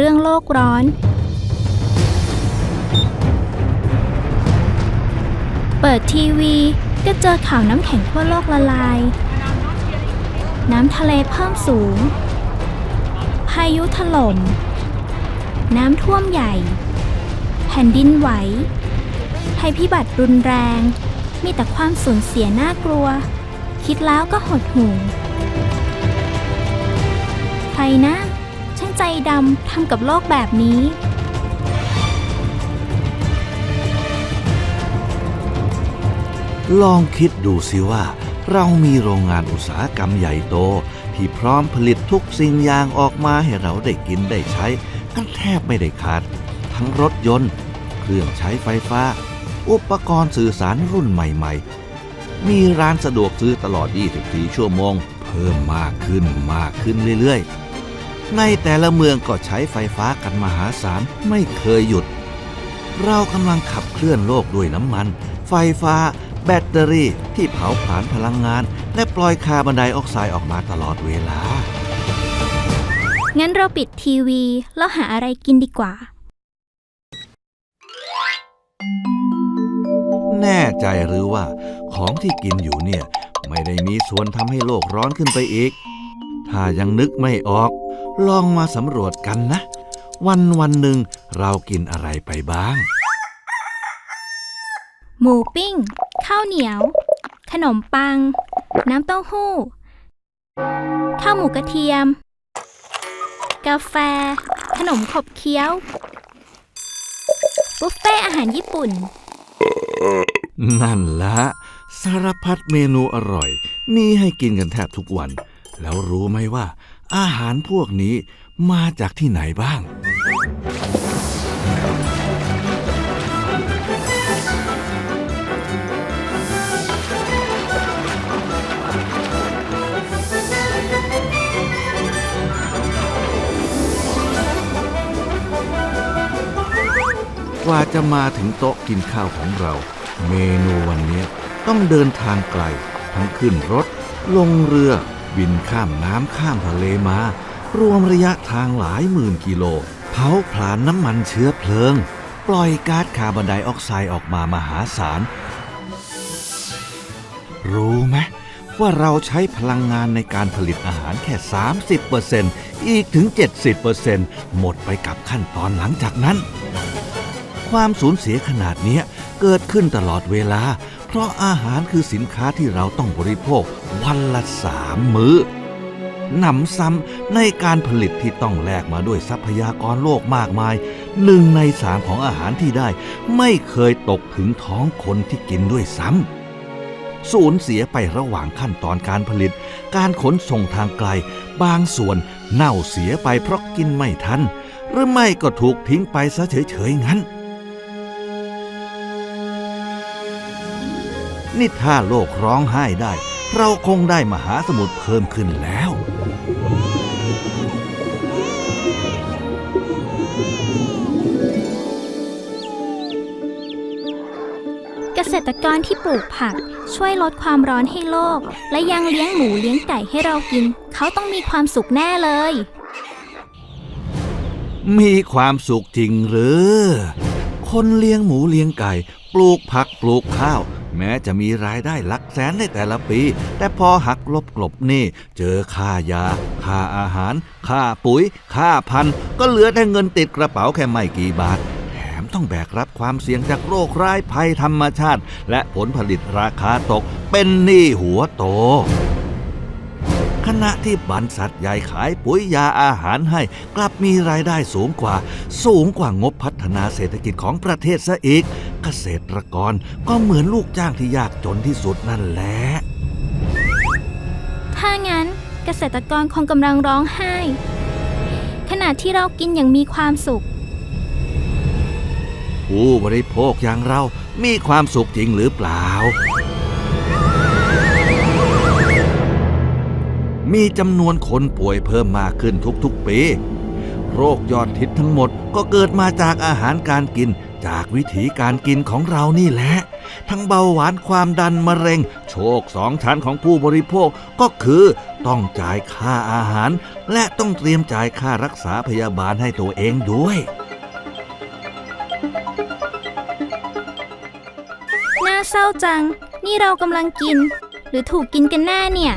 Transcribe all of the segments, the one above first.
เรื่องโลกร้อน เปิดทีวีก็เจอข่าวน้ำแข็งขั้วโลกละลาย น้ำทะเลเพิ่มสูง พายุถล่ม น้ำท่วมใหญ่ แผ่นดินไหวภัยพิบัติรุนแรง มีแต่ความสูญเสียน่ากลัว คิดแล้วก็หดหู่ใครนะช่า ใจดำทำกับโลกแบบนี้ ลองคิดดูสิว่า เรามีโรงงานอุตสาหกรรมใหญ่โต ที่พร้อมผลิตทุกสิ่งอย่างออกมาให้เราได้กินได้ใช้กันแทบไม่ได้ขาด ทั้งรถยนต์ เครื่องใช้ไฟฟ้า อุปกรณ์สื่อสารรุ่นใหม่ๆ มีร้านสะดวกซื้อตลอด 24 ชั่วโมง เพิ่มมากขึ้นมากขึ้นเรื่อยๆ ในแต่ละเมืองก็ใช้ไฟฟ้ากันมหาศาลไม่เคยหยุด เรากำลังขับเคลื่อนโลกด้วยน้ำมัน ไฟฟ้า แบตเตอรี่ที่เผาผลาญพลังงาน และปล่อยคาร์บอนไดออกไซด์ออกมาตลอดเวลา งั้นเราปิดทีวี แล้วหาอะไรกินดีกว่า แน่ใจหรือว่า ของที่กินอยู่เนี่ย ไม่ได้มีส่วนทำให้โลกร้อนขึ้นไปอีก ถ้ายังนึกไม่ออก ลองมาสำรวจกันนะ วันวันหนึ่งเรากินอะไรไปบ้าง หมูปิ้ง ข้าวเหนียว ขนมปัง น้ำเต้าหู้ ข้าวหมูกระเทียม กาแฟ ขนมขบเคี้ยวบุฟเฟ่อาหารญี่ปุ่น นั่นละสารพัดเมนูอร่อย มีให้กินกันแทบทุกวัน แล้วรู้ไหมว่า อาหารพวกนี้มาจากที่ไหนบ้าง กว่าจะมาถึงโต๊ะกินข้าวของเรา เมนูวันนี้ต้องเดินทางไกล ทั้งขึ้นรถ ลงเรือ บินข้ามน้ำข้ามทะเลมา รวมระยะทางหลายหมื่นกิโล เผาผลาญน้ำมันเชื้อเพลิง ปล่อยก๊าซคาร์บอนไดออกไซด์ออกมามหาศาล รู้ไหมว่าเราใช้พลังงานในการผลิตอาหารแค่ 30%อีกถึง 70%หมดไปกับขั้นตอนหลังจากนั้น ความสูญเสียขนาดนี้ เกิดขึ้นตลอดเวลา เพราะอาหารคือสินค้าที่เราต้องบริโภควันละสามมื้อหนำซ้ำในการผลิตที่ต้องแลกมาด้วยทรัพยากรโลกมากมายหนึ่งในสามของอาหารที่ได้ ไม่เคยตกถึงท้องคนที่กินด้วยซ้ำสูญเสียไประหว่างขั้นตอนการผลิต การขนส่งทางไกล บางส่วนเน่าเสียไปเพราะกินไม่ทัน หรือไม่ก็ถูกทิ้งไปซะเฉยๆงั้น นี่ถ้าโลกร้องไห้ได้ เราคงได้มหาสมุทรเพิ่มขึ้นแล้วเกษตรกรที่ปลูกผักช่วยลดความร้อนให้โลก และยังเลี้ยงหมูเลี้ยงไก่ให้เรากิน เขาต้องมีความสุขแน่เลย มีความสุขจริงหรือ คนเลี้ยงหมูเลี้ยงไก่ ปลูกผักปลูกข้าว แม้จะมีรายได้หลักแสนในแต่ละปี แต่พอหักลบกลบหนี่ เจอค่ายา ค่าอาหาร ค่าปุ๋ย ค่าพัน ก็เหลือแต่เงินติดกระเป๋าแค่ไม่กี่บาทแถมต้องแบกรับความเสี่ยงจากโรคร้ายภัยธรรมชาติ และผลผลิตราคาตกเป็นหนี้หัวโต ขณะที่บรรษัทใหญ่ขายปุ๋ยยาอาหารให้ กลับมีรายได้สูงกว่า สูงกว่างบพัฒนาเศรษฐกิจของประเทศซะอีก กษตรกรก็เหมือนลูกจ้างที่ยากจนที่สุดนั่นแหละ ถ้างั้นเกษตรกรคงกำลังร้องไห้ ขณะที่เรากินอย่างมีความสุข ผู้บริโภคอย่างเรามีความสุขจริงหรือเปล่า มีจำนวนคนป่วยเพิ่มมากขึ้นทุกๆปี โรคยอดฮิตทั้งหมดก็เกิดมาจากอาหารการกิน จากวิถีการกินของเรานี่แหละ ทั้งเบาหวานความดันมะเร็ง โชคสองชั้นของผู้บริโภคก็คือ ต้องจ่ายค่าอาหาร และต้องเตรียมจ่ายค่ารักษาพยาบาลให้ตัวเองด้วย น่าเศร้าจัง นี่เรากำลังกิน หรือถูกกินกันแน่เนี่ย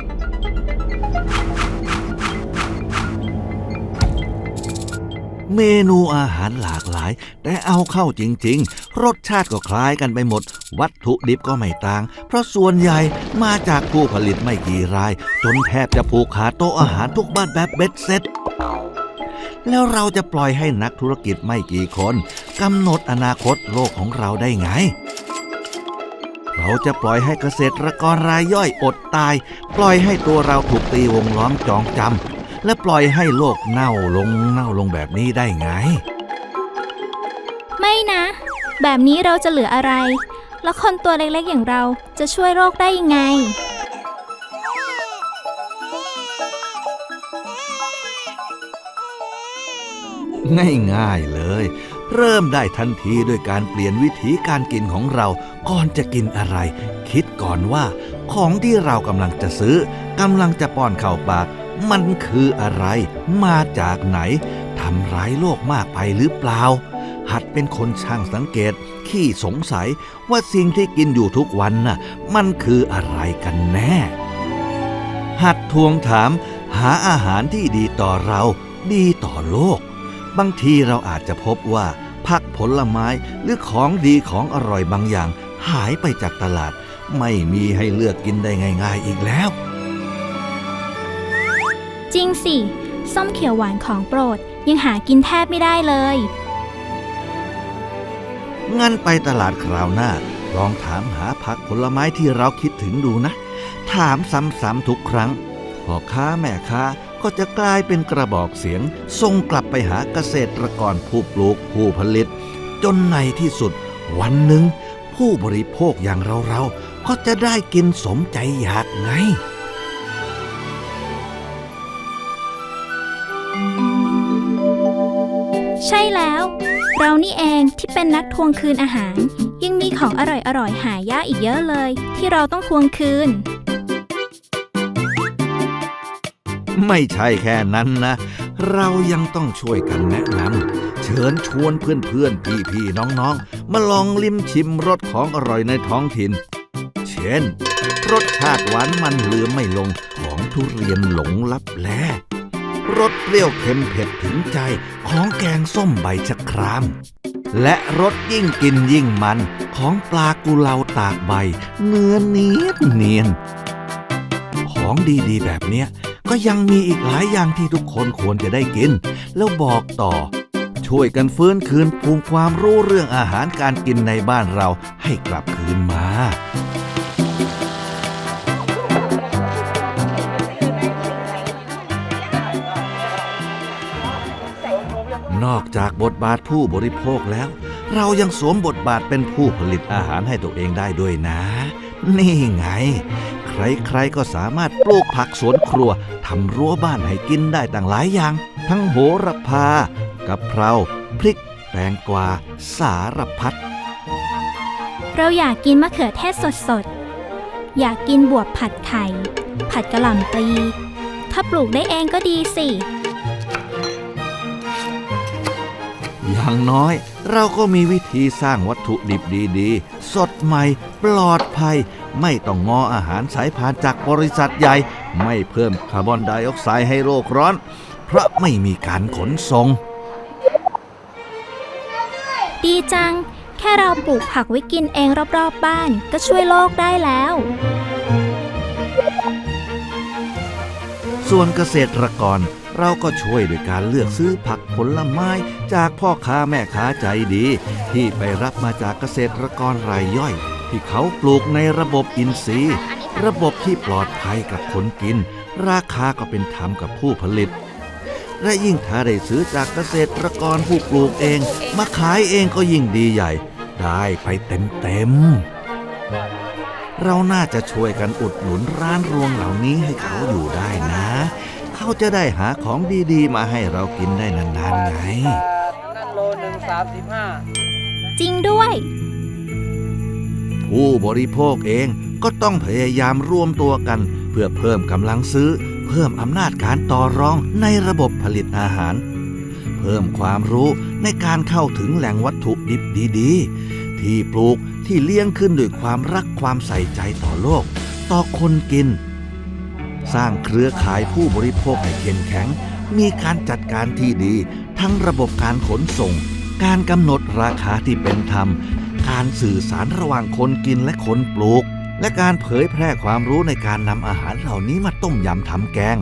เมนูอาหารหลากหลาย แต่เอาเข้าจริง ๆ รสชาติก็คล้ายกันไปหมด วัตถุดิบก็ไม่ต่าง เพราะส่วนใหญ่มาจากผู้ผลิตไม่กี่ราย จนแทบจะผูกขาโต๊ะอาหารทุกบ้านแบบเบ็ดเสร็จแล้วเราจะปล่อยให้นักธุรกิจไม่กี่คนกำหนดอนาคตโลกของเราได้ไง เราจะปล่อยให้เกษตรกรรายย่อยอดตาย ปล่อยให้ตัวเราถูกตีวงล้อมจองจำและปล่อยให้โลกเน่าลงเน่าลงแบบนี้ได้ไง ไม่นะ แบบนี้เราจะเหลืออะไร แล้วคนตัวเล็กๆอย่างเราจะช่วยโลกได้ยังไง ง่ายๆเลย เริ่มได้ทันทีด้วยการเปลี่ยนวิธีการกินของเรา ก่อนจะกินอะไร คิดก่อนว่า ของที่เรากำลังจะซื้อกำลังจะป้อนเข้าปาก มันคืออะไร มาจากไหนทำร้ายโลกมากไปหรือเปล่า หัดเป็นคนช่างสังเกต ขี้สงสัยว่าสิ่งที่กินอยู่ทุกวันน่ะมันคืออะไรกันแน่ หัดทวงถามหาอาหารที่ดีต่อเรา ดีต่อโลก บางทีเราอาจจะพบว่าผักผลไม้หรือของดีของอร่อยบางอย่าง หายไปจากตลาด ไม่มีให้เลือกกินได้ง่าย ๆอีกแล้ว จริงสิ ส้มเขียวหวานของโปรดยังหากินแทบไม่ได้เลย งั้นไปตลาดคราวหน้า ลองถามหาผักผลไม้ที่เราคิดถึงดูนะ ถามซ้ำๆทุกครั้งพ่อค้าแม่ค้าก็จะกลายเป็นกระบอกเสียงส่งกลับไปหาเกษตรกรผู้ปลูกผู้ผลิต จนในที่สุด วันหนึ่ง ผู้บริโภคอย่างเราๆก็จะได้กินสมใจอยากไงใช่แล้ว เรานี่เองที่เป็นนักทวงคืนอาหาร ยังมีของอร่อยๆ หายากอีกเยอะเลย ที่เราต้องทวงคืน ไม่ใช่แค่นั้นนะ เรายังต้องช่วยกันแนะนำเชิญชวนเพื่อนๆ พี่ๆ น้องๆ มาลองลิ้มชิมรสของอร่อยในท้องถิ่น เช่น รสชาติหวานมันเลืมไม่ลงของทุเรียนหลงลับแล รสเปรี้ยวเค็มเผ็ดถึงใจของแกงส้มใบชะคราม และรสยิ่งกินยิ่งมันของปลากุเลาตากใบ เนื้อเนียนเนียน ของดีๆ แบบเนี้ยก็ยังมีอีกหลายอย่างที่ทุกคนควรจะได้กิน แล้วบอกต่อ ช่วยกันฟื้นคืนภูมิความรู้เรื่องอาหารการกินในบ้านเราให้กลับคืนมา บทบาทผู้บริโภคแล้ว เรายังสวมบทบาทเป็นผู้ผลิตอาหารให้ตัวเองได้ด้วยนะ นี่ไง ใครๆก็สามารถปลูกผักสวนครัวทำรั้วบ้านให้กินได้ต่างหลายอย่าง ทั้งโหระพากะเพราพริกแตงกวา สารพัดเราอยากกินมะเขือเทศสดๆ อยากกินบวบผัดไข่ ผัดกะหล่ำปลีถ้าปลูกได้เองก็ดีสิ อย่างน้อย เราก็มีวิธีสร้างวัตถุดิบดีๆ สดใหม่ ปลอดภัย ไม่ต้องงออาหารสายพานจากบริษัทใหญ่ ไม่เพิ่มคาร์บอนไดออกไซด์ให้โลกร้อน เพราะไม่มีการขนส่ง ดีจัง แค่เราปลูกผักไว้กินเองรอบๆบ้านก็ช่วยโลกได้แล้ว ส่วนเกษตรกร เราก็ช่วยด้วยการเลือกซื้อผักผลไม้จากพ่อค้าแม่ค้าใจดี ที่ไปรับมาจากเกษตรกรรายย่อย ที่เขาปลูกในระบบอินทรีย์ ระบบที่ปลอดภัยกับคนกิน ราคาก็เป็นธรรมกับผู้ผลิต และยิ่งถ้าได้ซื้อจากเกษตรกรผู้ปลูกเอง มาขายเองก็ยิ่งดีใหญ่ ได้ไปเต็มๆเราน่าจะช่วยกันอุดหนุนร้านรวงเหล่านี้ให้เขาอยู่ได้นะ เขาจะได้หาของดีๆ มาให้เรากินได้นานๆไง นั่นโลหนึ่งสามสิบห้าจริงด้วย ผู้บริโภคเองก็ต้องพยายามร่วมตัวกัน เพื่อเพิ่มกำลังซื้อเเพิ่มอำนาจการต่อรองในระบบผลิตอาหาร เพิ่มความรู้ในการเข้าถึงแหล่งวัตถุดิบดีๆ ที่ปลูกที่เลี้ยงขึ้นด้วยความรักความใส่ใจต่อโลก ต่อคนกิน สร้างเครือข่ายผู้บริโภคให้เข้มแข็ง มีการจัดการที่ดี ทั้งระบบการขนส่ง การกำหนดราคาที่เป็นธรรม การสื่อสารระหว่างคนกินและคนปลูก และการเผยแพร่ความรู้ในการนำอาหารเหล่านี้มาต้มยำทำแกง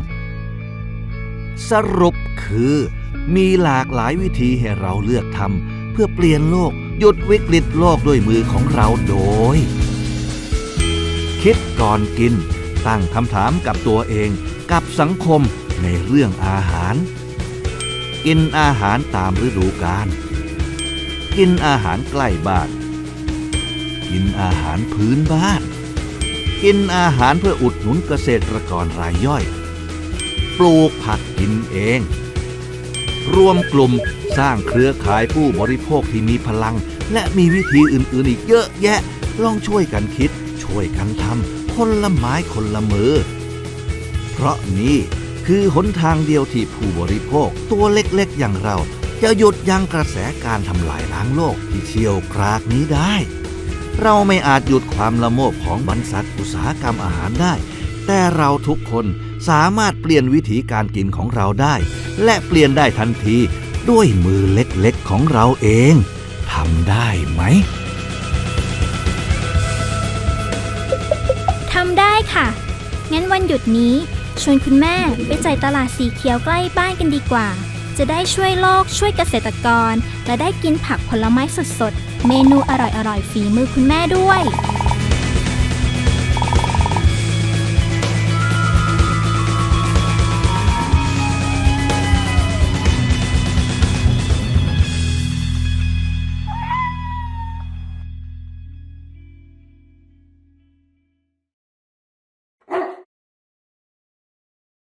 สรุปคือ มีหลากหลายวิธีให้เราเลือกทำเพื่อเปลี่ยนโลกหยุดวิกฤตโลกด้วยมือของเราโดย คิดก่อนกิน ตั้งคำถามกับตัวเองกับสังคมในเรื่องอาหาร กินอาหารตามฤดูกาลกินอาหารใกล้บ้าน กินอาหารพื้นบ้าน กินอาหารเพื่ออุดหนุนเกษตรกรรายย่อย ปลูกผักกินเอง รวมกลุ่มสร้างเครือข่ายผู้บริโภคที่มีพลัง และมีวิธีอื่นๆอีกเยอะแยะ ลองช่วยกันคิด ช่วยกันทำ คนละไม้คนละมือ เพราะนี่คือหนทางเดียวที่ผู้บริโภคตัวเล็กๆอย่างเรา จะหยุดยั้งกระแสการทำลายล้างโลกที่เชี่ยวกรากนี้ได้ เราไม่อาจหยุดความละโมบของบรรษัทอุตสาหกรรมอาหารได้ แต่เราทุกคนสามารถเปลี่ยนวิถีการกินของเราได้ และเปลี่ยนได้ทันทีด้วยมือเล็กๆของเราเองทำได้ไหม ค่ะ งั้นวันหยุดนี้ ชวนคุณแม่ไปจ่ายตลาดสีเขียวใกล้บ้านกันดีกว่า จะได้ช่วยโลกช่วยเกษตรกร และได้กินผักผลไม้สดๆ เมนูอร่อยๆ ฝีมือคุณแม่ด้วย